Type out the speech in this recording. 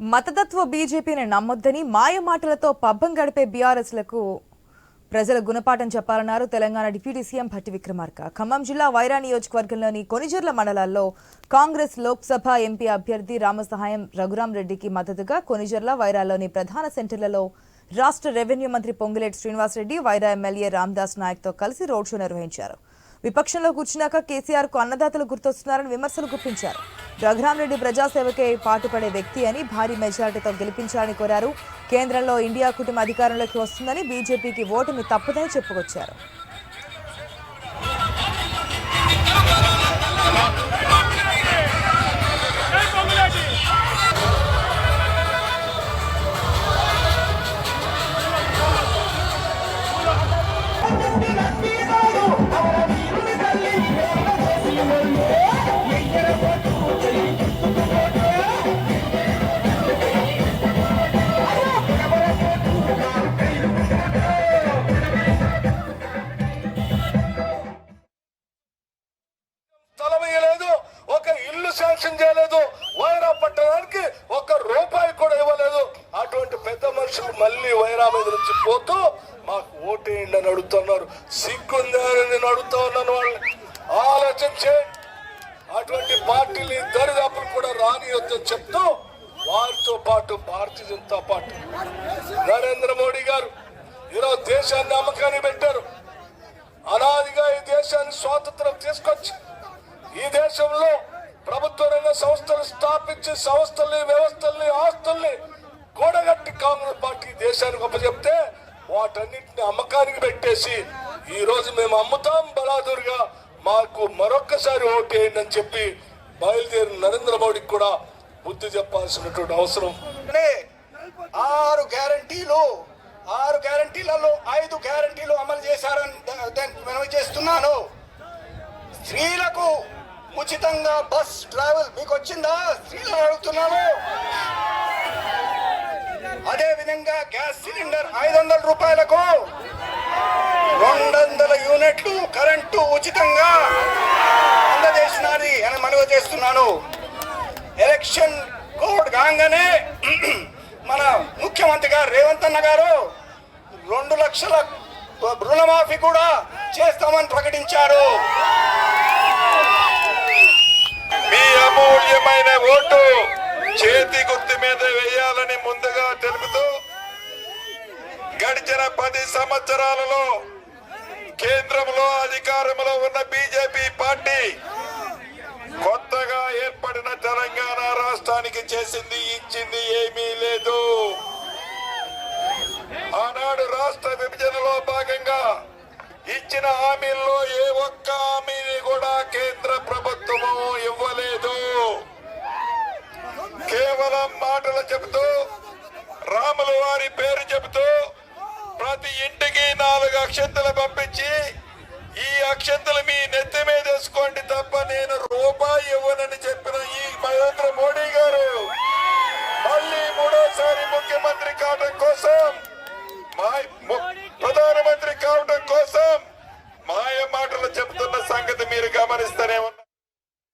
మతతత్వ బీజేపీని నమ్మొద్దని మాయ మాటలతో పబ్బం గడిపే బీఆర్ఎస్లకు ప్రజల గుణపాఠం చెప్పాలన్నారు తెలంగాణ డిప్యూటీ సీఎం భట్టి విక్రమార్క. ఖమ్మం జిల్లా వైరా నియోజకవర్గంలోని కొనిజర్ల మండలాల్లో కాంగ్రెస్ లోక్సభ ఎంపీ అభ్యర్థి రామసహాయం రఘురాం రెడ్డికి మద్దతుగా కొనిజర్ల వైరాలోని ప్రధాన సెంటర్లలో రాష్ట్ర రెవెన్యూ మంత్రి పొంగులేటి శ్రీనివాసరెడ్డి వైరా ఎమ్మెల్యే రామ్దాస్ నాయక్తో కలిసి రోడ్ షో నిర్వహించారు. విపక్షంలో కూర్చున్నాక కేసీఆర్కు అన్నదాతలు గుర్తొస్తున్నారని విమర్శలు గుప్పించారు. రఘురామరెడ్డి ప్రజాసేవకే పాటుపడే వ్యక్తి అని భారీ మెజారిటీతో గెలిపించాలని కోరారు. కేంద్రంలో ఇండియా కుటుంబ అధికారంలోకి వస్తుందని బీజేపీకి ఓటమి తప్పదని చెప్పుకొచ్చారు. ఇల్లు చేయలేదు. వైరా పట్టడానికి ఒక రూపాయి కూడా ఇవ్వలేదు. అటువంటి పెద్ద మనుషులు మళ్ళీ వైరా మీద నుంచి పోతూ మాకు ఓటేయండి అని అడుగుతున్నారు. సిగ్గుందా నేను అడుగుతా ఉన్నాను వాళ్ళని. ఆలోచన చేయండి. అటువంటి పార్టీలు దరిదాపులు కూడా రానియొద్దని చెప్తూ వారితో పాటు భారతీయ జనతా పార్టీ. నరేంద్ర మోడీ గారు ఈరోజు దేశాన్ని నమ్మకాన్ని పెట్టారు. ఇచ్చి సంస్థల్ని వ్యవస్థల్ని ఆస్తుల్ని కూడగట్టి కాంగ్రెస్ పార్టీ దేశానికి అప్పచెప్తే వాటన్నింటిని అమ్మకానికి పెట్టేసి ఈ రోజు మేము అమ్ముతాం బలాదురుగా. మాకు మరొక్కసారి ఓటేయండి అని చెప్పి బయలుదేరిన నరేంద్ర మోడీకి కూడా బుద్ధి చెప్పాల్సినటువంటి అవసరం. ఆరు గ్యారంటీలు ఆరు గ్యారంటీలలో ఐదు గ్యారంటీలు అమలు చేశారని ద- దాన్ని మనవి చేస్తున్నాను స్త్రీలకు ఉచితంగా బస్ ట్రావెల్ మీకు వచ్చిందా స్త్రీలను అడుగుతున్నాను అదే విధంగా గ్యాస్ సిలిండర్ ఐదు వందల రూపాయలకు రెండు వందల యూనిట్లు కరెంటు ఉచితంగా అందజేసినది అని మనవి చేస్తున్నాను. ఎలక్షన్ కోడ్ కాగానే మన ముఖ్యమంత్రి గారు రేవంత్ అన్న గారు రెండు లక్షల రుణమాఫీ కూడా చేస్తామని ప్రకటించారు. గడిచిన పది సంవత్సరాలలో కేంద్రంలో అధికారంలో ఉన్న బీజేపీ పార్టీ కొత్తగా ఏర్పడిన తెలంగాణ రాష్ట్రానికి చేసింది ఇచ్చింది ఏమీ లేదు. ఆనాడు రాష్ట్ర విభజనలో భాగంగా ఇచ్చిన హామీల్లో ఏ ఒక్క హామీని కూడా కేంద్ర ప్రభుత్వము ఇవ్వలేదు. కేవలం మాటలు చెబుతూ రాముల వారి పేరు చెబుతూ ప్రతి ఇంటికి నాలుగు అక్షంతలు పంపించి ఈ అక్షంతలు మీ నెత్తి మీద వేసుకోండి తప్ప నేను రూపాయి ఇవ్వనని చెప్పిన ఈ నరేంద్ర మోడీ గారు మళ్ళీ మూడోసారి ముఖ్యమంత్రి కావడం కోసం మాయ- ము- ప్రధానమంత్రి కావడం కోసం మాయ మాటలు చెబుతున్న సంగతి మీరు గమనిస్తూనే